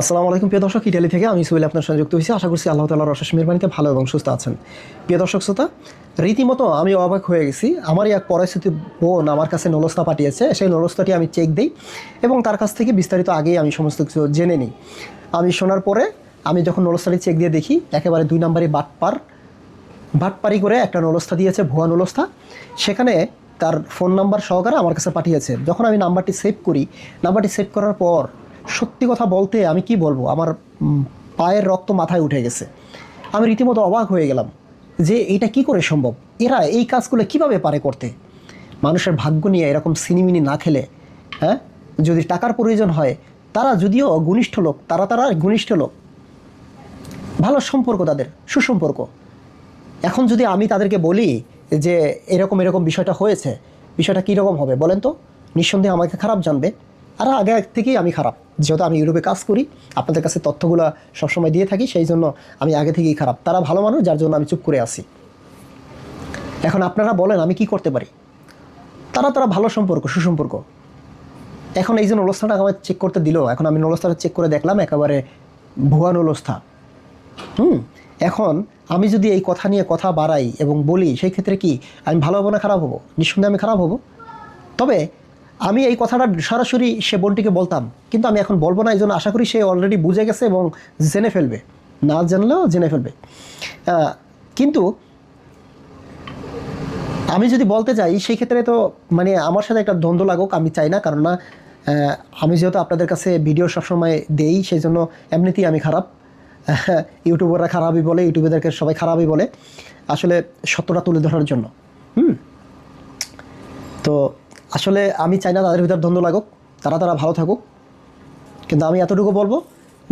আসসালামু আলাইকুম, প্রিয় দর্শক। ইটালি থেকে আমি সুহেল আপনার সঙ্গে যুক্ত হয়েছি। আশা করছি আল্লাহ তালার অশেষ মেহরবানিতে ভালো এবং সুস্থ আছেন। প্রিয় দর্শক, শ্রোতা, রীতিমতো আমি অবাক হয়ে গেছি। আমারই এক পরিস্থিতি বোন আমার কাছে নলস্তা পাঠিয়েছে। সেই নলস্তাটি আমি চেক দিই এবং তার কাছ থেকে বিস্তারিত আগেই আমি সমস্ত কিছু জেনে নিই। আমি শোনার পরে আমি যখন নলস্তাটি চেক দিয়ে দেখি, একেবারে দুই নম্বরই বাটপার, বাটপারি করে একটা নলস্থা দিয়েছে, ভুয়া নলস্থা সেখানে তার ফোন নাম্বার সহকারে আমার কাছে পাঠিয়েছে। যখন আমি নাম্বারটি সেভ করি, নাম্বারটি সেভ করার পর সত্যি কথা বলতে আমি কি বলব? আমার পায়ের রক্ত মাথায় উঠে গেছে। আমি রীতিমতো অবাক হয়ে গেলাম যে এটা কি করে সম্ভব? এরা এই কাজগুলো কীভাবে পারে করতে? মানুষের ভাগ্য নিয়ে এরকম সিনিমিনি না খেলে হ্যাঁ? যদি টাকার প্রয়োজন হয়, তারা যদিও ঘনিষ্ঠ লোক, তারা তারা ঘনিষ্ঠ লোক। ভালো সম্পর্ক তাদের, সুসম্পর্ক। এখন যদি আমি তাদেরকে বলি যে এরকম এরকম বিষয়টা হয়েছে, বিষয়টা কীরকম হবে বলেন তো? নিঃসন্দেহে আমাকে খারাপ জানবে। আর আগে থেকেই আমি খারাপ। যেহেতু আমি ইউরোপে কাজ করি, আপনাদের কাছে তথ্যগুলো সবসময় দিয়ে থাকি, সেই জন্য আমি আগে থেকেই খারাপ। তারা ভালো মানুষ, যার জন্য আমি চুপ করে আসি এখন আপনারা বলেন, আমি কি করতে পারি? তারা তারা ভালো সম্পর্ক, সুসম্পর্ক। এখন এই যে নলস্থাটা আমার চেক করতে দিল, এখন আমি নলস্থাটা চেক করে দেখলাম, একেবারে ভুয়া নলস্থা। হুম, এখন আমি যদি এই কথা নিয়ে কথা বাড়াই এবং বলি, সেই ক্ষেত্রে কি আমি ভালো হব না খারাপ হব? নিঃসন্দেহে আমি খারাপ হব। তবে আমি এই কথাটা সরাসরি সে বোনটিকে বলতাম, কিন্তু আমি এখন বলব না এই জন্য আশা করি সে অলরেডি বুঝে গেছে এবং জেনে ফেলবে। না জানলেও জেনে ফেলবে। কিন্তু আমি যদি বলতে চাই, সেই ক্ষেত্রে তো মানে আমার সাথে একটা দ্বন্দ্ব লাগুক, আমি চাই না কারণ না আমি যেহেতু আপনাদের কাছে ভিডিও সবসময় দেই সেই জন্য এমনিতেই আমি খারাপ। ইউটিউবাররা খারাপই বলে, ইউটিউবারদেরকে সবাই খারাপই বলে। আসলে সত্যটা তুলে ধরার জন্য। হুম? তো আসলে আমি চাই না তাদের ভিতর দ্বন্দ্ব লাগুক, তারা তারা ভালো থাকুক। কিন্তু আমি এতটুকু বলব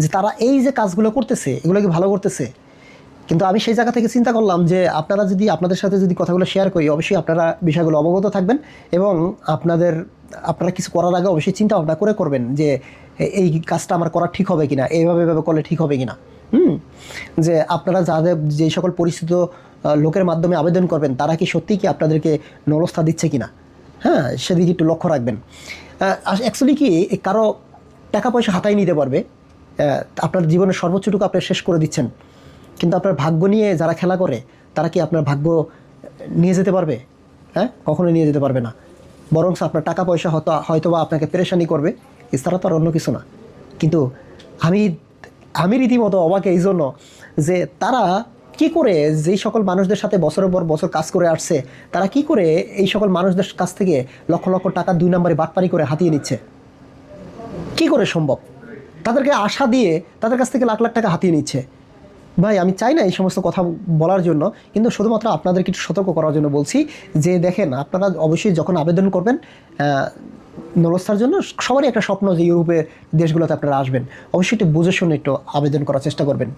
যে তারা এই যে কাজগুলো করতেছে, এগুলো কি ভালো করতেছে? কিন্তু আমি সেই জায়গা থেকে চিন্তা করলাম যে আপনারা যদি আপনাদের সাথে যদি কথাগুলো শেয়ার করি, অবশ্যই আপনারা বিষয়গুলো অবগত থাকবেন এবং আপনাদের, আপনারা কিছু করার আগে অবশ্যই চিন্তা ভাবনা করে করবেন যে এই কাজটা আমার করা ঠিক হবে কিনা, এইভাবে এভাবে করলে ঠিক হবে কিনা। হুম? যে আপনারা যাদের যেই সকল পরিচিত লোকের মাধ্যমে আবেদন করবেন, তারা কি সত্যিই কি আপনাদেরকে নলস্থা দিচ্ছে কিনা? হ্যাঁ সেদিকে একটু লক্ষ্য রাখবেন। অ্যাকচুয়ালি কি, কারও টাকা পয়সা হাতায় নিতে পারবে আপনার জীবনের সর্বোচ্চটুকু আপনি শেষ করে দিচ্ছেন। কিন্তু আপনার ভাগ্য নিয়ে যারা খেলা করে, তারা কি আপনার ভাগ্য নিয়ে যেতে পারবে? হ্যাঁ কখনো নিয়ে যেতে পারবে না। বরং আপনার টাকা পয়সা হয়তো বা আপনাকে পেরেশানি করবে, এছাড়া তো আর অন্য কিছু না। কিন্তু আমি আমি রীতিমতো অবাক এই জন্য যে তারা কি করে যেই সকল মানুষদের সাথে বছরের পর বছর কাজ করে আসছে, তারা কি করে এই সকল মানুষদের কাছ থেকে লক্ষ লক্ষ টাকা দুই নম্বরে বাটপারি করে হাতিয়ে নিচ্ছে? কি করে সম্ভব? তাদেরকে আশা দিয়ে তাদের কাছ থেকে লাখ লাখ টাকা হাতিয়ে নিচ্ছে। ভাই, আমি চাই না এই সমস্ত কথা বলার জন্য, কিন্তু শুধুমাত্র আপনাদেরকে একটু সতর্ক করার জন্য বলছি যে, দেখেন, আপনারা অবশ্যই যখন আবেদন করবেন নলস্থার জন্য সবারই একটা স্বপ্ন যে ইউরোপের দেশগুলোতে আপনারা আসবেন। অবশ্যই একটু বুঝে শুনে একটু আবেদন করার চেষ্টা করবেন।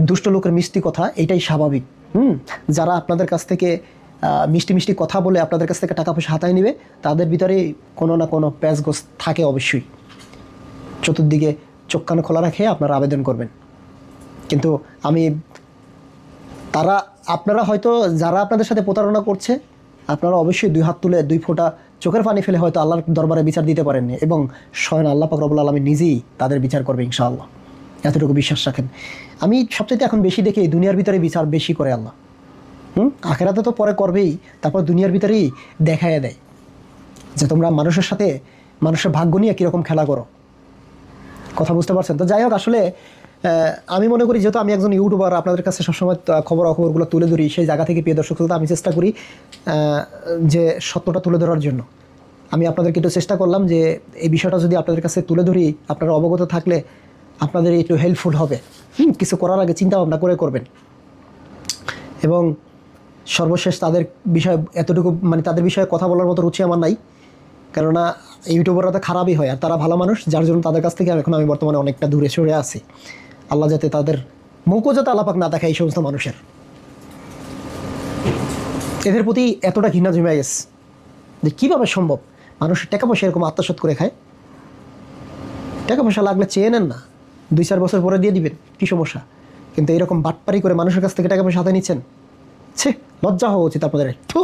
দুষ্ট লোকের মিষ্টি কথা, এটাই স্বাভাবিক। হুম? যারা আপনাদের কাছ থেকে মিষ্টি মিষ্টি কথা বলে আপনাদের কাছ থেকে টাকা পয়সা হাতায় নেবে, তাদের ভিতরে কোনো না কোনো প্যাচগোস থাকে অবশ্যই। চতুর্দিকে চোখ কান খোলা রাখে আপনারা আবেদন করবেন। কিন্তু আমি, তারা, আপনারা হয়তো, যারা আপনাদের সাথে প্রতারণা করছে, আপনারা অবশ্যই দুই হাত তুলে, দুই ফোঁটা চোখের পানি ফেলে হয়তো আল্লাহর দরবারে বিচার দিতে পারেন এবং স্বয়ং আল্লাহ পাক রব্বুল আলমী নিজেই তাদের বিচার করবে ইনশাআল্লাহ। এতটুকু বিশ্বাস রাখেন। আমি সবচেয়ে এখন বেশি দেখি দুনিয়ার ভিতরে বিচার বেশি করে আল্লাহ। হুম? আখেরাতে তো পরে করবেই, তারপর দুনিয়ার ভিতরেই দেখায় দেয়। যে তোমরা মানুষের সাথে মানুষের ভাগ্য নিয়ে কীরকম খেলা করো। কথা বুঝতে পারছেন? তো যাই হোক, আসলে আমি মনে করি যেহেতু আমি একজন ইউটিউবার, আপনাদের কাছে সবসময় খবর অখবরগুলো তুলে ধরি, সেই জায়গা থেকে প্রিয় দর্শক আমি চেষ্টা করি যে সত্যটা তুলে ধরার জন্য। আমি আপনাদেরকে একটু চেষ্টা করলাম যে এই বিষয়টা যদি আপনাদের কাছে তুলে ধরি, আপনারা অবগত থাকলে আপনাদের একটু হেল্পফুল হবে। কিছু করার আগে চিন্তা ভাবনা করে করবেন। এবং সর্বশেষ তাদের বিষয়ে এতটুকু মানে তাদের বিষয়ে কথা বলার মতো রুচি আমার নাই। কেননা ইউটিউবাররা তো খারাপই হয়, আর তারা ভালো মানুষ, যার জন্য তাদের কাছ থেকে এখন আমি বর্তমানে অনেকটা দূরে সরে আছি। আল্লাহ যাতে তাদের মুখও যাতে আলাপাক না দেখায় এই সমস্ত মানুষের। এদের প্রতি এতটা ঘৃণা জমে গেছে যে কীভাবে সম্ভব? মানুষের টাকা পয়সা এরকম আত্মসাৎ করে খায়? টাকা পয়সা লাগলে চেয়ে নেন না। দুই চার বছর পরে দিয়ে দিবেন কী সমস্যা? কিন্তু এরকম বাটপারি করে মানুষের কাছ থেকে টাকা পয়সা হাতে নিচ্ছেন ছে লজ্জা হওয়া উচিত আপনাদের। থু।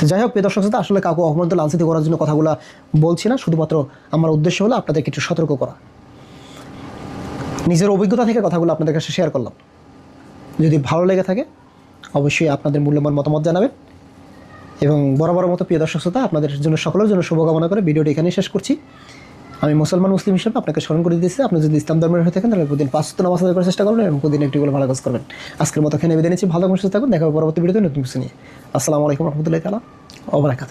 তো যাই হোক দর্শক শ্রোতা, আসলে কাউকে অপমানিত লাঞ্ছিত করার জন্য কথাগুলো বলছি না। শুধুমাত্র আমার উদ্দেশ্য হলো আপনাদেরকে একটু সতর্ক করা। নিজের অভিজ্ঞতা থেকে কথাগুলো আপনাদের কাছে শেয়ার করলাম। যদি ভালো লেগে থাকে, অবশ্যই আপনাদের মূল্যবান মতামত জানাবেন। এবং বরাবর মতো প্রিয় দর্শক শ্রোতা, আপনাদের জন্য, সকলের জন্য শুভকামনা করে ভিডিওটি এখানেই শেষ করছি। আমি মুসলমান মুসলিম হিসেবে আপনাকে স্মরণ করে দিচ্ছি আপনি যদি ইসলাম ধর্মের হয়ে থাকেন, তাহলে প্রতিদিন পাঁচ নামাজ আদায় করার চেষ্টা করবেন এবং প্রতিদিন একটি করে ভালো কাজ করবেন। আজকের মতো এখানে বিদায় নিচ্ছি। ভালো সুস্থ থাকুন। দেখা পরবর্তী ভিডিওতে নতুন কিছু নিয়ে। আসসালামু আলাইকুম রহমতুল্লাহ তালা ওবরাকাত